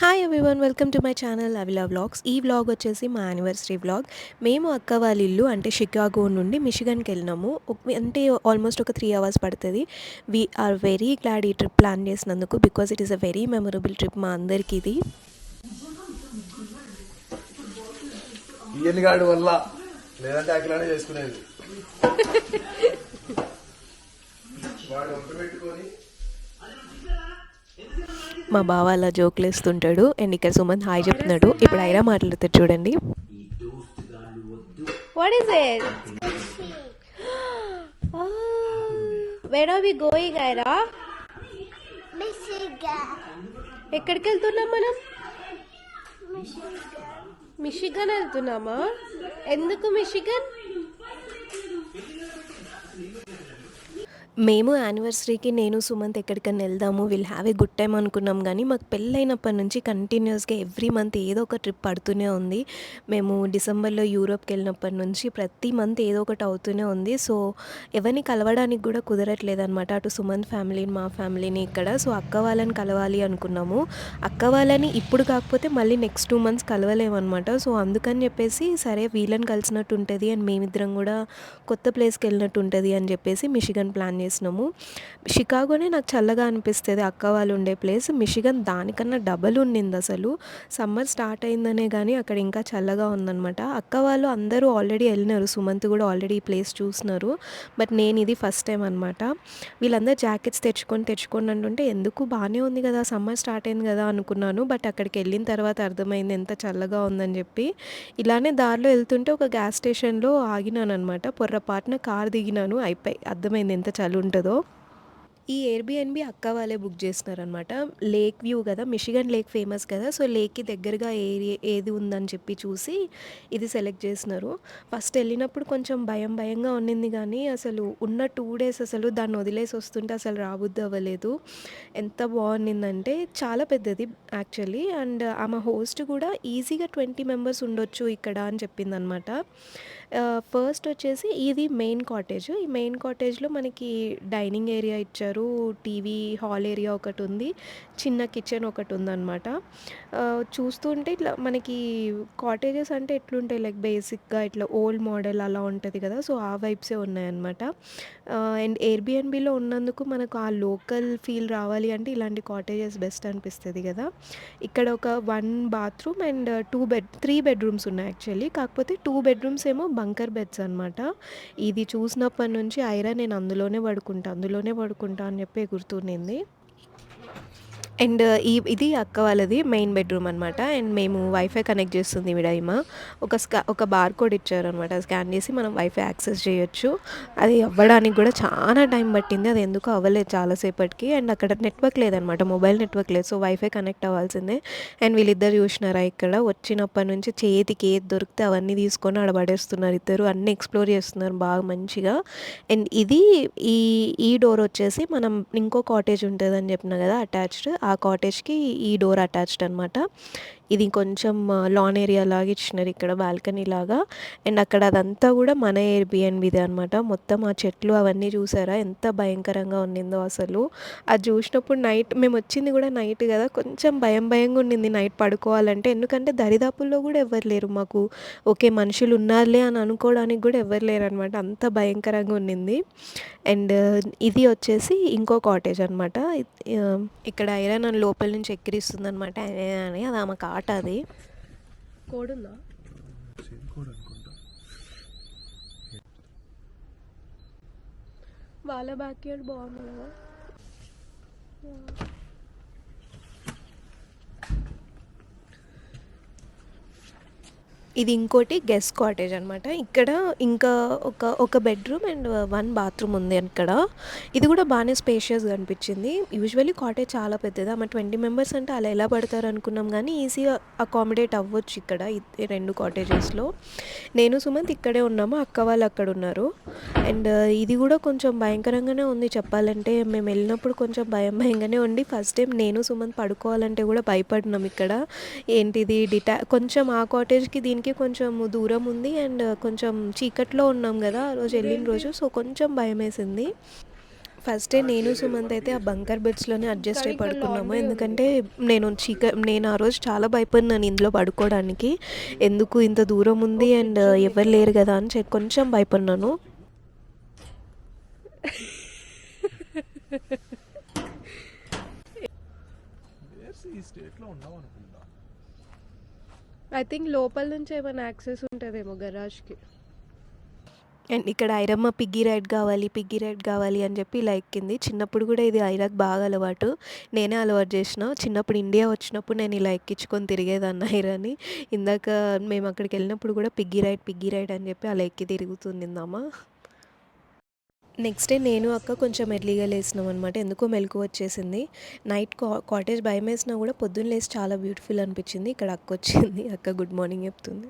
Hi everyone welcome to my channel Avila vlogs ఈ vlog వచ్చేసి మా యానివర్సరీ వ్లాగ్ మేము అక్క వాళ్ళ ఇల్లు అంటే షికాగో నుండి మిషిగన్కి వెళ్ళినాము. అంటే ఆల్మోస్ట్ ఒక త్రీ అవర్స్ పడుతుంది. వీ ఆర్ వెరీ గ్లాడ్ ఈ ట్రిప్ ప్లాన్ చేసినందుకు because it is a very memorable trip మా అందరికీ ఇది. వల్ల లేదంటే చేసుకునేది. వాడు పెట్టుకొని మా బావ అలా జోకులు వేస్తుంటాడు. అండ్ ఇక్కడ సుమంత్ హాయ్ చెప్తున్నాడు. ఇప్పుడు ఐరా మాట్లాడుతాడు చూడండి. What is it? oh, where are we going, Ira? Michigan. ఎక్కడికి వెళ్తున్నాం మనం? మిషిగన్ వెళ్తున్నామా? ఎందుకు మిషిగన్ మేము యానివర్సరీకి నేను సుమంత్ ఎక్కడికైనా వెళ్దాము will have a good time అనుకున్నాం కానీ మాకు పెళ్ళైనప్పటి నుంచి కంటిన్యూస్గా ఎవ్రీ మంత్ ఏదో ఒక ట్రిప్ పడుతూనే ఉంది. మేము డిసెంబర్లో యూరోప్కి వెళ్ళినప్పటి నుంచి ప్రతి మంత్ ఏదో ఒకటి అవుతూనే ఉంది. సో ఎవరిని కలవడానికి కూడా కుదరట్లేదు అనమాట అటు సుమంత్ ఫ్యామిలీని మా ఫ్యామిలీని ఇక్కడ. సో అక్క వాళ్ళని కలవాలి అనుకున్నాము. అక్క వాళ్ళని ఇప్పుడు కాకపోతే మళ్ళీ నెక్స్ట్ టూ మంత్స్ కలవలేమన్నమాట. సో అందుకని చెప్పేసి సరే వీళ్ళని కలిసినట్టు ఉంటుంది అండ్ మేమిద్దరం కూడా కొత్త ప్లేస్కి వెళ్ళినట్టు ఉంటుంది అని చెప్పేసి మిషిగన్ ప్లాన్ చేసినాము షికాగోనే నాకు చల్లగా అనిపిస్తుంది. అక్క వాళ్ళు ఉండే ప్లేస్. మిషిగన్ దానికన్నా డబల్ ఉండింది అసలు. సమ్మర్ స్టార్ట్ అయిందనే కానీ అక్కడ ఇంకా చల్లగా ఉందన్నమాట. అక్క వాళ్ళు అందరూ ఆల్రెడీ వెళ్ళినారు సుమంత్ కూడా ఆల్రెడీ ఈ ప్లేస్ చూసినారు. బట్ నేను ఇది ఫస్ట్ టైం అనమాట వీళ్ళందరూ జాకెట్స్ తెచ్చుకొని తెచ్చుకొని అంటుంటే ఎందుకు? బాగానే ఉంది కదా. సమ్మర్ స్టార్ట్ అయింది కదా అనుకున్నాను. బట్ అక్కడికి వెళ్ళిన తర్వాత అర్థమైంది ఎంత చల్లగా ఉందని చెప్పి. ఇలానే దారిలో వెళ్తుంటే ఒక గ్యాస్ స్టేషన్లో ఆగినాను అనమాట పొర్రపాటున కార్ దిగినాను. అయిపోయి అర్థమైంది ఎంత చల్ల ఉంటుందో ఈ ఎయిర్బిఎన్బి అక్క వాళ్ళే బుక్ చేస్తున్నారనమాట లేక్ వ్యూ కదా మిషిగన్ లేక్ ఫేమస్ కదా. సో లేక్కి దగ్గరగా ఏరియా ఏది ఉందని చెప్పి చూసి ఇది సెలెక్ట్ చేసినారు. ఫస్ట్ వెళ్ళినప్పుడు కొంచెం భయం భయంగా ఉండింది కానీ అసలు ఉన్న టూ డేస్ అసలు దాన్ని వదిలేసి వస్తుంటే అసలు రాబుద్ది అవ్వలేదు. ఎంత బాగుండిందంటే చాలా పెద్దది యాక్చువల్లీ అండ్ ఆమె హోస్ట్ కూడా ఈజీగా ట్వంటీ మెంబర్స్ ఉండొచ్చు ఇక్కడ అని చెప్పిందనమాట ఫస్ట్ uh, వచ్చేసి ఇది మెయిన్ కాటేజ్ ఈ మెయిన్ కాటేజ్లో మనకి డైనింగ్ ఏరియా ఇచ్చారు. టీవీ హాల్ ఏరియా ఒకటి ఉంది చిన్న కిచెన్ ఒకటి ఉందన్నమాట చూస్తుంటే ఇట్లా మనకి కాటేజెస్ అంటే ఎట్లుంటాయి? లైక్ బేసిక్గా ఇట్లా ఓల్డ్ మోడల్ అలా ఉంటుంది కదా సో ఆ వైబ్సే ఉన్నాయన్నమాట. అండ్ ఎయిర్బిఎన్బిలో ఉన్నందుకు మనకు ఆ లోకల్ ఫీల్ రావాలి అంటే ఇలాంటి కాటేజెస్ బెస్ట్ అనిపిస్తుంది కదా. ఇక్కడ ఒక one bathroom and two bed three bedrooms ఉన్నాయి యాక్చువల్లీ. కాకపోతే టూ బెడ్రూమ్స్ ఏమో బంకర్ బెడ్స్ అనమాట ఇది చూసినప్పటి నుంచి ఐరా నేను అందులోనే పడుకుంటా అందులోనే పడుకుంటా. అని చెప్పి గుర్తుండింది. అండ్ ఈ ఇది అక్క వాళ్ళది మెయిన్ బెడ్రూమ్ అనమాట అండ్ మేము వైఫై కనెక్ట్ చేస్తుంది విడైమ ఒక స్కా ఒక బార్ కోడ్ ఇచ్చారనమాట స్కాన్ చేసి మనం వైఫై యాక్సెస్ చేయొచ్చు. అది అవ్వడానికి కూడా చాలా టైం పట్టింది. అది ఎందుకు అవ్వలేదు చాలాసేపటికి. అండ్ అక్కడ నెట్వర్క్ లేదనమాట మొబైల్ నెట్వర్క్ లేదు. సో వైఫై కనెక్ట్ అవ్వాల్సిందే. అండ్ వీళ్ళిద్దరు చూసినారా ఇక్కడ? వచ్చినప్పటి నుంచి చేతికి ఏది దొరికితే అవన్నీ తీసుకొని ఆడ పడేస్తున్నారు ఇద్దరు. అన్నీ ఎక్స్ప్లోర్ చేస్తున్నారు బాగా మంచిగా. అండ్ ఇది ఈ ఈ డోర్ వచ్చేసి మనం ఇంకో కాటేజ్ ఉంటుంది అని చెప్పిన కదా అటాచ్డ్ ఆ కాటేజ్కి ఈ డోర్ అటాచ్డ్ అనమాట ఇది కొంచెం లాన్ ఏరియా లాగా ఇచ్చినారు ఇక్కడ బాల్కనీ లాగా. అండ్ అక్కడ అదంతా కూడా మన ఎయిర్బిఎన్బిదే అనమాట మొత్తం ఆ చెట్లు అవన్నీ చూసారా? ఎంత భయంకరంగా ఉండిందో అసలు. అది చూసినప్పుడు నైట్ మేము వచ్చింది కూడా నైట్ కదా. కొంచెం భయం భయంగా ఉండింది నైట్ పడుకోవాలంటే. ఎందుకంటే దరిదాపుల్లో కూడా ఎవరు లేరు మాకు. ఓకే మనుషులు ఉన్నారులే అని అనుకోవడానికి కూడా ఎవరు లేరు అనమాట అంత భయంకరంగా ఉండింది అండ్ ఇది వచ్చేసి ఇంకో కాటేజ్ అనమాట ఇక్కడ ఐరన్ నన్ను లోపల నుంచి ఎక్కిరిస్తుంది అనమాట అని అది ఆమె కాట అది కోడుందా వాళ్ళ బ్యాక్ యార్డ్ బాగుంది కదా ఇది ఇంకోటి గెస్ట్ కాటేజ్ అనమాట ఇక్కడ ఇంకా ఒక ఒక బెడ్రూమ్ అండ్ వన్ బాత్రూమ్ ఉంది అక్కడ. ఇది కూడా బాగానే స్పేషియస్గా అనిపించింది. యూజువల్లీ కాటేజ్ చాలా పెద్దది. ఆమె ట్వంటీ మెంబర్స్ అంటే అలా ఎలా పడతారు అనుకున్నాం కానీ ఈజీగా అకామిడేట్ అవ్వచ్చు ఇక్కడ ఈ రెండు కాటేజెస్లో నేను సుమంత్ ఇక్కడే ఉన్నాము. అక్క వాళ్ళు అక్కడ ఉన్నారు. అండ్ ఇది కూడా కొంచెం భయంకరంగానే ఉంది చెప్పాలంటే. మేము వెళ్ళినప్పుడు కొంచెం భయం భయంగానే ఉండి ఫస్ట్ టైం నేను సుమంత్ పడుకోవాలంటే కూడా భయపడినాం ఇక్కడ. ఏంటిది? డిటా కొంచెం ఆ కాటేజ్కి దీనికి కొంచెం దూరం ఉంది అండ్ కొంచెం చీకట్లో ఉన్నాం కదా ఆ రోజు వెళ్ళిన రోజు సో కొంచెం భయం వేసింది. ఫస్ట్ డే నేను సుమంత్ అయితే ఆ బంకర్ బెడ్స్లోనే అడ్జస్ట్ అయి పడుకున్నాము ఎందుకంటే నేను చీక నేను ఆ రోజు చాలా భయపడినాను ఇందులో పడుకోవడానికి. ఎందుకు ఇంత దూరం ఉంది అండ్ ఎవరు లేరు కదా అని చెప్పి కొంచెం భయపడినాను. ఈ స్టేట్లో ఐ థింక్ లోపల నుంచి ఏమైనా యాక్సెస్ ఉంటుందేమో గరాజ్కి అండ్ ఇక్కడ ఐరమ్మ పిగ్గీ రైడ్ కావాలి పిగ్గీ రైడ్ కావాలి అని చెప్పి ఇలా ఎక్కింది చిన్నప్పుడు కూడా ఇది ఐరాక్ బాగా అలవాటు. నేనే అలవాటు చేసిన. చిన్నప్పుడు ఇండియా వచ్చినప్పుడు నేను ఇలా ఎక్కించుకొని తిరిగేదాన్ని ఐరాని ఇందాక మేము అక్కడికి వెళ్ళినప్పుడు కూడా పిగ్గీ రైడ్ పిగ్గీ రైడ్ అని చెప్పి అలా ఎక్కి తిరుగుతుంది ఇందామా నెక్స్ట్ డే నేను అక్క కొంచెం ఎర్లీగా లేసినాం అనమాట ఎందుకో మెలకు వచ్చేసింది. నైట్ కా కాటేజ్ భయం వేసినా కూడా పొద్దున్న లేసి చాలా బ్యూటిఫుల్ అనిపించింది. ఇక్కడ అక్క వచ్చింది. అక్క గుడ్ మార్నింగ్ చెప్తుంది.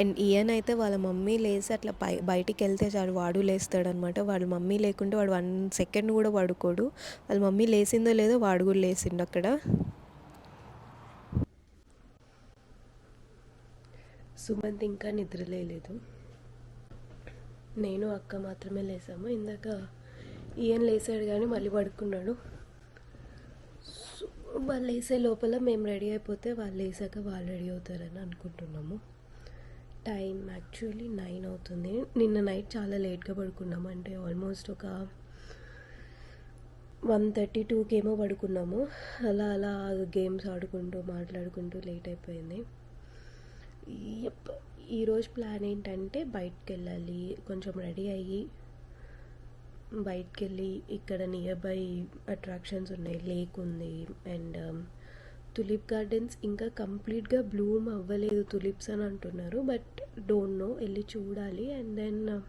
అండ్ ఈయన అయితే వాళ్ళ మమ్మీ లేసి అట్లా బయ బయటికి వెళ్తే చాలు వాడు లేస్తాడనమాట వాళ్ళ మమ్మీ లేకుంటే వాడు వన్ సెకండ్ కూడా వాడుకోడు వాళ్ళ మమ్మీ లేసిందో లేదో వాడు కూడా లేచిండు అక్కడ. సుమంత్ ఇంకా నిద్రలేదు నేను అక్క మాత్రమే లేసాము. ఇందాక ఈయన లేసాడు కానీ మళ్ళీ పడుకున్నాడు. సో వాళ్ళు వేసే లోపల మేము రెడీ అయిపోతే వాళ్ళు వేసాక వాళ్ళు రెడీ అవుతారని అనుకుంటున్నాము. టైం యాక్చువల్లీ నైన్ అవుతుంది. నిన్న నైట్ చాలా లేట్గా పడుకున్నాము. అంటే ఆల్మోస్ట్ ఒక వన్ థర్టీ టూకి ఏమో పడుకున్నాము. అలా అలా గేమ్స్ ఆడుకుంటూ మాట్లాడుకుంటూ లేట్ అయిపోయింది. ఎప్ప ఈరోజు ప్లాన్ ఏంటంటే బయటకు వెళ్ళాలి కొంచెం రెడీ అయ్యి బయటకు వెళ్ళి ఇక్కడ నియర్ బై అట్రాక్షన్స్ ఉన్నాయి లేక్ ఉంది అండ్ తులిప్ గార్డెన్స్ ఇంకా కంప్లీట్గా బ్లూమ్ అవ్వలేదు తులిప్స్ అని అంటున్నారు బట్ డోంట్ నో వెళ్ళి చూడాలి అండ్ దెన్ um,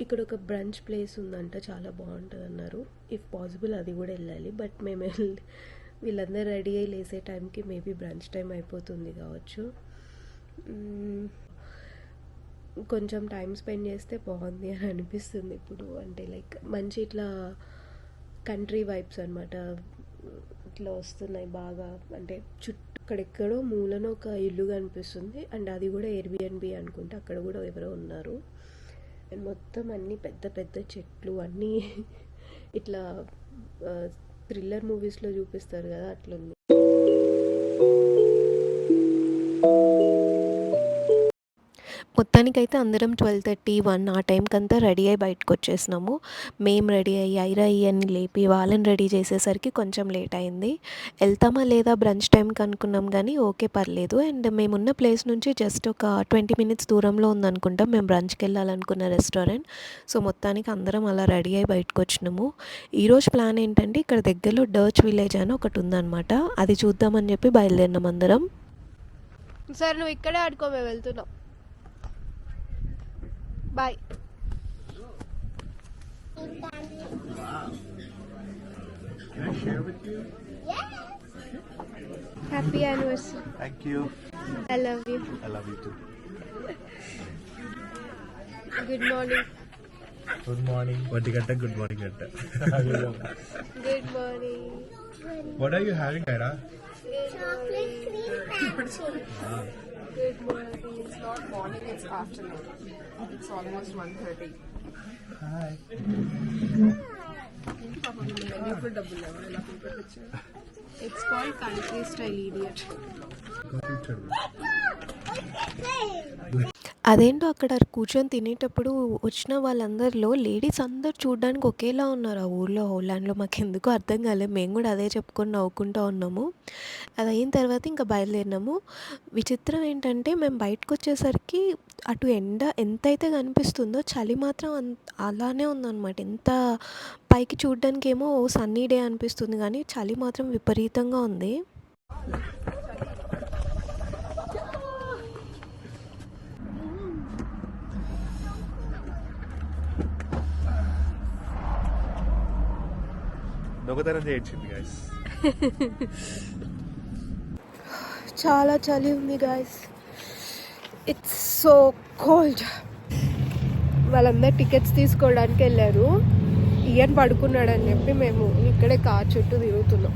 ఇక్కడ ఒక బ్రంచ్ ప్లేస్ ఉందంట చాలా బాగుంటుంది అన్నారు. ఇఫ్ పాసిబుల్ అది కూడా వెళ్ళాలి బట్ మేము వెళ్ళి వీళ్ళందరూ రెడీ అయ్యి లేసే టైంకి మేబీ బ్రంచ్ టైం అయిపోతుంది కావచ్చు. కొంచెం టైం స్పెండ్ చేస్తే బాగుంది అని అనిపిస్తుంది ఇప్పుడు. అంటే లైక్ మంచి ఇట్లా కంట్రీ వైబ్స్ అనమాట ఇట్లా వస్తున్నాయి బాగా. అంటే చుట్టూ అక్కడెక్కడో మూలన ఒక ఇల్లు కనిపిస్తుంది. అండ్ అది కూడా ఎయిర్బిఎన్బి అనుకుంటే అక్కడ కూడా ఎవరో ఉన్నారు. అండ్ మొత్తం అన్ని పెద్ద పెద్ద చెట్లు అన్నీ ఇట్లా థ్రిల్లర్ మూవీస్లో చూపిస్తారు కదా అట్లుంది. మొత్తానికైతే అందరం ట్వెల్వ్ థర్టీ వన్ ఆ టైంకి అంతా రెడీ అయ్యి బయటకు వచ్చేసినాము. మేము రెడీ అయ్యి ఐరా అని లేపి వాళ్ళని రెడీ చేసేసరికి కొంచెం లేట్ అయింది. వెళ్తామా లేదా బ్రంచ్ టైంకి అనుకున్నాం కానీ ఓకే పర్లేదు. అండ్ మేమున్న ప్లేస్ నుంచి జస్ట్ ఒక ట్వంటీ మినిట్స్ దూరంలో ఉందనుకుంటాం. మేము బ్రంచ్కి వెళ్ళాలనుకున్న రెస్టారెంట్. సో మొత్తానికి అందరం అలా రెడీ అయ్యి బయటకు వచ్చినాము. ఈరోజు ప్లాన్ ఏంటంటే ఇక్కడ దగ్గరలో డర్చ్ విలేజ్ అని ఒకటి ఉందన్నమాట. అది చూద్దామని చెప్పి బయలుదేరినాం అందరం. సరే నువ్వు ఇక్కడే ఆడుకో మేము వెళ్తున్నాం. Bye. Wow. Can I share with you? Yes. Happy anniversary. Thank you. I love you. I love you too. Good morning. Good morning. Vatikata, good morning. good morning. What are you having, Naira? Chocolate cream pancake. Good morning. It's not morning, it's afternoon. It's almost 1.30. Hi. It's called country style idiot. అదేంటో అక్కడ కూర్చొని తినేటప్పుడు వచ్చిన వాళ్ళందరిలో ladies అందరు చూడడానికి ఒకేలా ఉన్నారు ఆ ఊర్లో హోలాండ్లో మాకు ఎందుకో అర్థం కాలేదు. మేము కూడా అదే చెప్పుకొని నవ్వుకుంటూ ఉన్నాము. అది అయిన తర్వాత ఇంకా బయలుదేరినాము. విచిత్రం ఏంటంటే మేము బయటకు వచ్చేసరికి అటు ఎండ ఎంతైతే కనిపిస్తుందో చలి మాత్రం అన్ అలానే ఉందన్నమాట. ఎంత పైకి చూడడానికి ఏమో సన్నీ డే అనిపిస్తుంది కానీ చలి మాత్రం విపరీతంగా ఉంది. దొంగతనం చేయించింది గాయస్ చాలా చలి ఉంది గాయస్ ఇట్స్ సో కోల్డ్ వాళ్ళందరూ టికెట్స్ తీసుకోవడానికి వెళ్ళారు. ఇయన్ పడుకున్నాడు అని చెప్పి మేము ఇక్కడే కార్ చుట్టూ తిరుగుతున్నాం.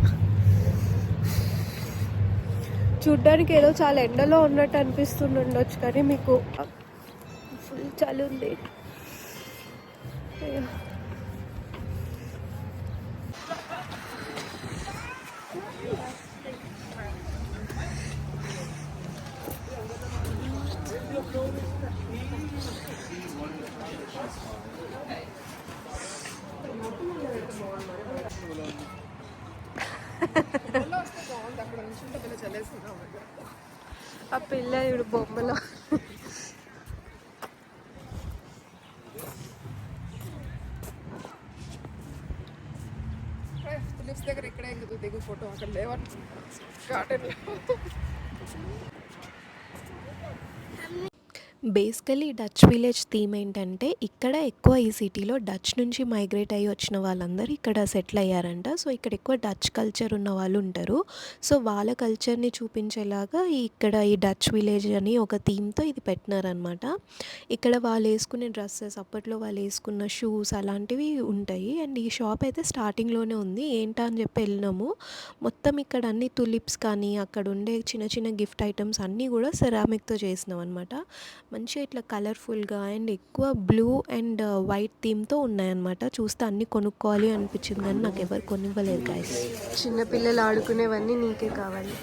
చూడ్డానికి ఏదో చాలా ఎండలో ఉన్నట్టు అనిపిస్తుండొచ్చు కానీ మీకు ఫుల్ చలి ఉంది. ఆ పిల్ల ఇప్పుడు బొమ్మలో లిప్స్ దగ్గర ఇక్కడే ఎందుకు దిగు ఫోటో అక్కడ లేవని garden basically Dutch village theme ఏంటంటే ఇక్కడ ఎక్కువ ఈ సిటీలో డచ్ నుంచి మైగ్రేట్ అయ్యి వచ్చిన వాళ్ళందరూ ఇక్కడ సెటిల్ అయ్యారంట. సో ఇక్కడ ఎక్కువ డచ్ కల్చర్ ఉన్న వాళ్ళు ఉంటారు. సో వాళ్ళ కల్చర్ని చూపించేలాగా ఇక్కడ ఈ డచ్ విలేజ్ అని ఒక థీమ్తో ఇది పెట్టినారనమాట ఇక్కడ వాళ్ళు వేసుకునే డ్రెస్సెస్ అప్పట్లో వాళ్ళు వేసుకున్న షూస్ అలాంటివి ఉంటాయి. అండ్ ఈ షాప్ అయితే స్టార్టింగ్లోనే ఉంది. ఏంటా అని చెప్పి వెళ్ళినాము. మొత్తం ఇక్కడ అన్ని తులిప్స్ కానీ అక్కడ ఉండే చిన్న చిన్న గిఫ్ట్ ఐటమ్స్ అన్నీ కూడా సెరామిక్తో చేసినాం అనమాట మంచిగా ఇట్లా కలర్ఫుల్గా అండ్ ఎక్కువ బ్లూ అండ్ uh, వైట్ థీమ్తో ఉన్నాయన్నమాట. చూస్తే అన్నీ కొనుక్కోవాలి అనిపించింది కానీ నాకు ఎవరు కొనివ్వలేదు గాయస్ చిన్నపిల్లలు ఆడుకునేవన్నీ నీకే కావాలి.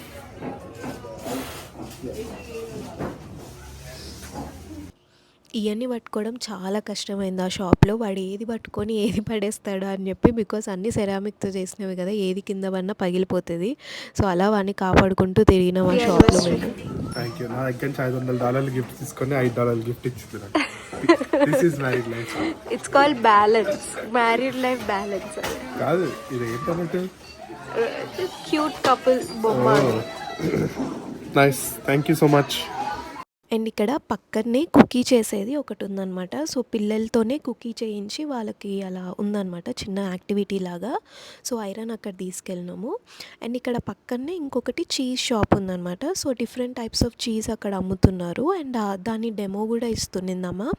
ఇవన్నీ పట్టుకోవడం చాలా కష్టమైంది. ఆ షాప్లో వాడు ఏది పట్టుకొని ఏది పడేస్తాడు అని చెప్పి బికాస్ అన్ని సెరామిక్తో చేసినవి కదా ఏది కింద పడినా పగిలిపోతుంది. సో అలా వాడిని కాపాడుకుంటూ తిరిగినాం ఆ షాప్లో మేము థ్యాంక్ యూ నా దగ్గర నుంచి ఐదు వందల డాలర్లు గిఫ్ట్ తీసుకొని ఐదు డాలర్లు గిఫ్ట్ ఇచ్చింది నాకు. This is married life it's call balance married life balance కాదు ఇది ఏంటన్నట్టు క్యూట్ కపుల్ బొమ్మ. Nice thank you so much and ఇక్కడ పక్కనే కుకీ చేసేది ఒకటి ఉందన్నమాట సో పిల్లలతోనే కుకీ చేయించి వాళ్ళకి అలా ఉందన్నమాట చిన్న యాక్టివిటీ లాగా. సో ఐరన్ అక్కడ తీసుకెళ్ళినాము. అండ్ ఇక్కడ పక్కనే ఇంకొకటి చీజ్ షాప్ ఉందన్నమాట. So different types of cheese అక్కడ అమ్ముతున్నారు. అండ్ దాన్ని దాని డెమో కూడా ఇస్తుందమ్మా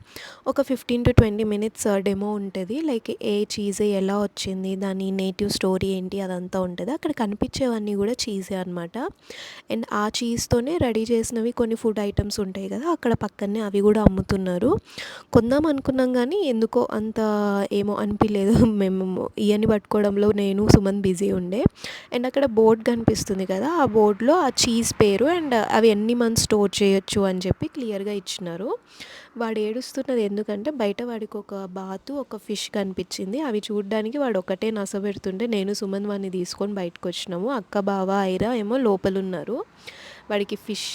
ఒక fifteen to twenty minutes demo ఉంటుంది. లైక్ ఏ చీజ్ ఎలా వచ్చింది దాని నేటివ్ స్టోరీ ఏంటి అదంతా ఉంటుంది. అక్కడ కనిపించేవన్నీ కూడా చీజే అనమాట అండ్ ఆ చీజ్తోనే రెడీ చేసినవి కొన్ని ఫుడ్ ఐటమ్స్ ఉంటాయి. కదా అక్కడ పక్కనే అవి కూడా అమ్ముతున్నారు. కొందాం అనుకున్నాం కానీ ఎందుకో అంత ఏమో అనిపించలేదు మేము ఇవన్నీ పట్టుకోవడంలో నేను సుమన్ బిజీ ఉండే. అండ్ అక్కడ బోర్డ్ కనిపిస్తుంది కదా ఆ బోర్డులో ఆ చీజ్ పేరు అండ్ అవి ఎన్ని మంత్స్ స్టోర్ చేయొచ్చు అని చెప్పి క్లియర్గా ఇచ్చినారు. వాడు ఏడుస్తున్నది ఎందుకంటే బయట వాడికి ఒక బాతు ఒక ఫిష్ కనిపించింది. అవి చూడడానికి వాడు ఒకటే నస పెడుతుంటే నేను సుమన్ వాడిని తీసుకొని బయటకు వచ్చినాము అక్క బావ ఐరా ఏమో లోపల ఉన్నారు వాడికి ఫిష్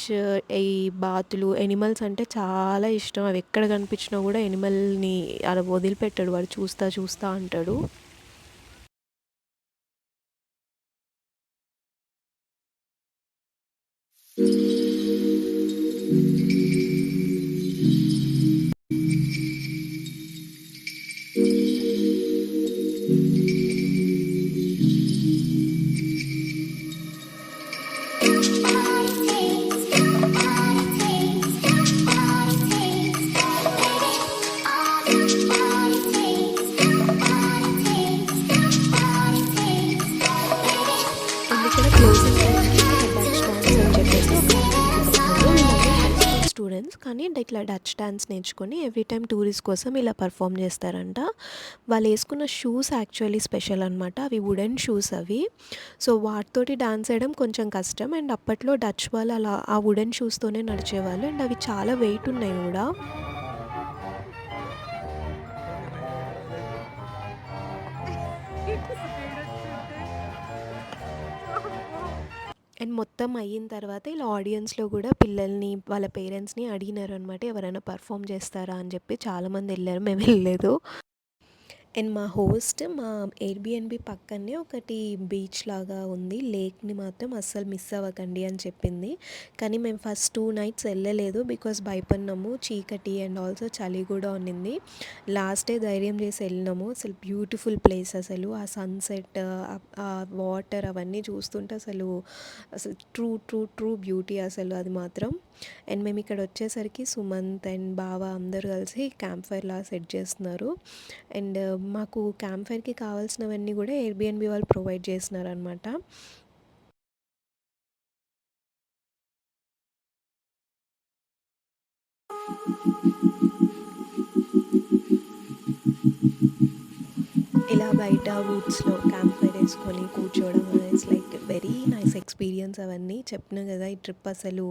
ఈ బాతులు ఎనిమల్స్ అంటే చాలా ఇష్టం. అవి ఎక్కడ కనిపించినా కూడా ఎనిమల్ని అలా వదిలిపెట్టాడు. వాడు చూస్తా చూస్తా అంటాడు. అండ్ స్టూడెంట్స్ ఇట్లా డచ్ డాన్స్ నేర్చుకొని ఎవ్రీ టైం టూరిస్ట్ కోసం ఇలా పర్ఫామ్ చేస్తారంట. వాళ్ళు వేసుకున్న షూస్ యాక్చువల్లీ స్పెషల్ అనమాట అవి వుడెన్ షూస్ అవి. సో వాటితోటి డాన్స్ వేయడం కొంచెం కష్టం. అండ్ అప్పట్లో డచ్ వాళ్ళు అలా ఆ వుడెన్ షూస్తోనే నడిచేవాళ్ళు. అండ్ అవి చాలా వెయిట్ ఉన్నాయి కూడా. మొత్తం అయిన తర్వాత ఇలా ఆడియన్స్లో కూడా పిల్లల్ని వాళ్ళ పేరెంట్స్ని అడిగినారు అనమాట ఎవరైనా పర్ఫామ్ చేస్తారా? అని చెప్పి. చాలామంది వెళ్ళారు. మేము వెళ్ళలేదు. అండ్ మా హోస్ట్ మా ఎయిర్బిఎన్బి పక్కనే ఒకటి బీచ్ లాగా ఉంది. లేక్ని మాత్రం అస్సలు మిస్ అవ్వకండి అని చెప్పింది. కానీ మేము ఫస్ట్ టూ నైట్స్ వెళ్ళలేదు బికాస్ భయపడినాము. చీకటి అండ్ ఆల్సో చలి కూడా ఉన్నింది. లాస్ట్ డే ధైర్యం చేసి వెళ్ళినాము. అసలు బ్యూటిఫుల్ ప్లేస్ అసలు. ఆ సన్సెట్ ఆ వాటర్ అవన్నీ చూస్తుంటే అసలు అసలు ట్రూ ట్రూ ట్రూ బ్యూటీ అసలు అది మాత్రం. అండ్ మేము ఇక్కడ వచ్చేసరికి సుమంత్ అండ్ బావ అందరూ కలిసి క్యాంప్ ఫైర్ లా సెట్ చేస్తున్నారు. అండ్ మాకు క్యాంప్ ఫైర్కి కావాల్సినవన్నీ కూడా ఎయిర్బిఎన్బి వాళ్ళు ప్రొవైడ్ చేసినారనమాట ఇలా బయట వుడ్స్లో క్యాంప్ ఫైర్ వేసుకొని కూర్చోవడం ఇట్స్ లైక్ వెరీ ఎక్స్పీరియన్స్ అవన్నీ చెప్పిన కదా ఈ ట్రిప్ అసలు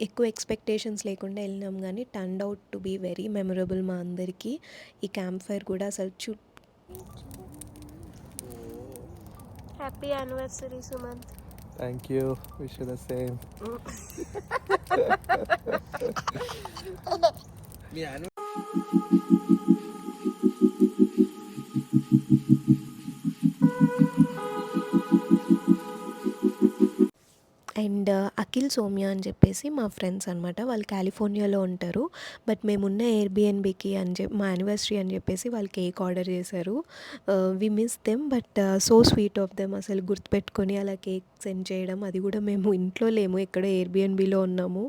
ఎక్కువ ఎక్స్పెక్టేషన్స్ లేకుండా వెళ్ళినాం. కానీ turn out to be very memorable మా అందరికీ. ఈ క్యాంప్ ఫైర్ కూడా అసలు చూ happy anniversary Sumanth. Thank you. Wish the same. And Akhil Soumya అని చెప్పేసి మా ఫ్రెండ్స్ అనమాట వాళ్ళు కాలిఫోర్నియాలో ఉంటారు. బట్ మేమున్న ఎయిర్బిఎన్బికి అని చెప్పి మా యానివర్సరీ అని చెప్పేసి వాళ్ళు కేక్ ఆర్డర్ చేశారు. We miss them but so sweet of them అసలు గుర్తుపెట్టుకొని అలా కేక్ సెండ్ చేయడం అది కూడా మేము ఇంట్లో లేము ఎక్కడో ఎయిర్బిఎన్బిలో ఉన్నాము.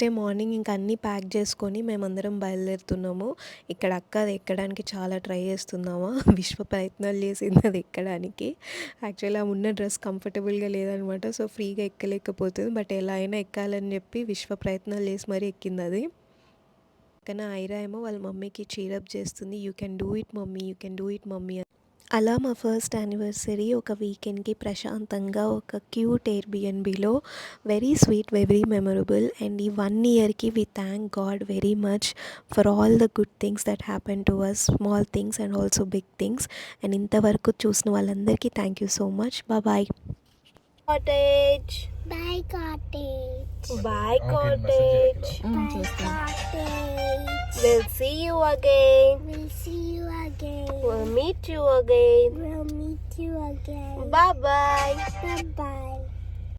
నెక్స్ట్ డే మార్నింగ్ ఇంకా అన్నీ ప్యాక్ చేసుకొని మేమందరం బయలుదేరుతున్నాము. ఇక్కడ అక్క అది ఎక్కడానికి చాలా ట్రై చేస్తున్నామా విశ్వ ప్రయత్నాలు చేసింది అది ఎక్కడానికి. యాక్చువల్లీ ఆ ఉన్న డ్రెస్ కంఫర్టబుల్గా లేదనమాట. సో ఫ్రీగా ఎక్కలేకపోతుంది. బట్ ఎలా అయినా ఎక్కాలని చెప్పి విశ్వ ప్రయత్నాలు చేసి మరీ ఎక్కింది అది. కానీ ఐరా ఏమో వాళ్ళ మమ్మీకి చీరప్ చేస్తుంది. You can do it mummy. You can do it mummy అలా మా ఫస్ట్ యానివర్సరీ ఒక వీకెండ్కి ప్రశాంతంగా ఒక cute ఎయిర్బిఎన్బిలో very sweet very memorable and ఈ వన్ ఇయర్కి we thank God very much for all the good things that happen to us small things and also big things and ఇంతవరకు చూసిన వాళ్ళందరికీ thank you so much. Bye cottage. Bye cottage. Bye cottage. Bye mm, cottage. We'll see you again. We'll see you again. We'll meet you again. We'll meet you again. Bye bye. Bye bye.